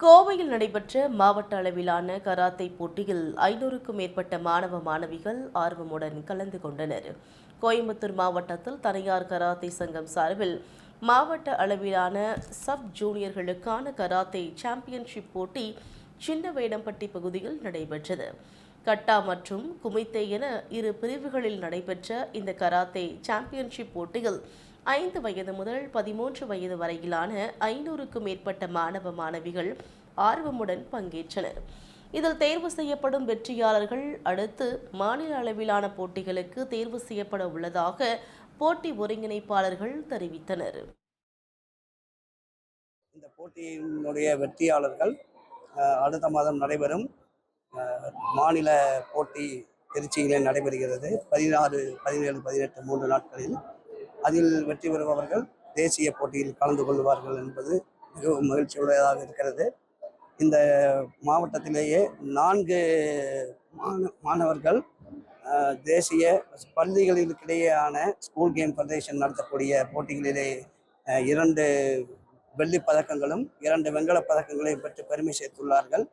கோவையில் நடைபெற்ற மாவட்ட அளவிலான கராத்தே போட்டியில் ஐநூறுக்கும் மேற்பட்ட மாணவ மாணவிகள் ஆர்வமுடன் கலந்து கொண்டனர். கோயம்புத்தூர் மாவட்டத்தில் தனியார் கராத்தே சங்கம் சார்பில் மாவட்ட அளவிலான சப் ஜூனியர்களுக்கான கராத்தே சாம்பியன்ஷிப் போட்டி சின்ன வேடம்பட்டி பகுதியில் நடைபெற்றது. கட்டா மற்றும் குமித்தே என இரு பிரிவுகளில் நடைபெற்ற இந்த கராத்தே சாம்பியன்ஷிப் போட்டியில் ஐந்து வயது முதல் பதிமூன்று வயது வரையிலான ஐநூறுக்கும் மேற்பட்ட மாணவ மாணவிகள் ஆர்வமுடன் பங்கேற்றனர். இதில் தேர்வு செய்யப்படும் வெற்றியாளர்கள் அடுத்து மாநில அளவிலான போட்டிகளுக்கு தேர்வு செய்யப்பட உள்ளதாக போட்டி ஒருங்கிணைப்பாளர்கள் தெரிவித்தனர். இந்த போட்டியினுடைய வெற்றியாளர்கள் அடுத்த மாதம் நடைபெறும் மாநில போட்டி திருச்சியிலே நடைபெறுகிறது. பதினாறு பதினேழு பதினெட்டு மூன்று நாட்களில் அதில் வெற்றி பெறுபவர்கள் தேசிய போட்டியில் கலந்து கொள்வார்கள் என்பது மிகவும் மகிழ்ச்சியுடையதாக இருக்கிறது. இந்த மாவட்டத்திலேயே நான்கு மாண- மாணவர்கள் தேசிய பள்ளிகளிடையேயான ஸ்கூல் கேம் ஃபெடரேஷன் நடத்தக்கூடிய போட்டிகளிலே இரண்டு வெள்ளிப் பதக்கங்களும் இரண்டு வெண்கலப் பதக்கங்களையும் பெற்று பெருமை சேர்த்துள்ளார்கள்.